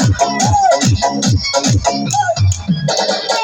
Oh, my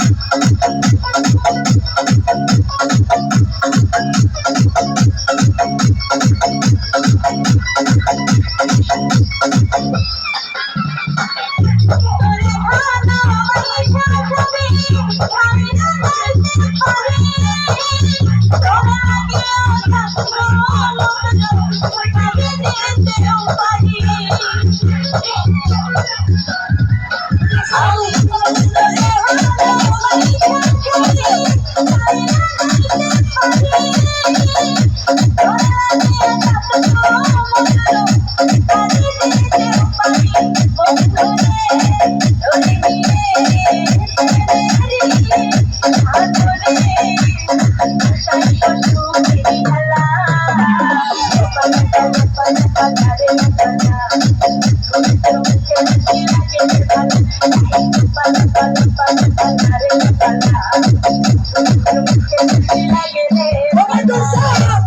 Oh! Like it is. Oh my God!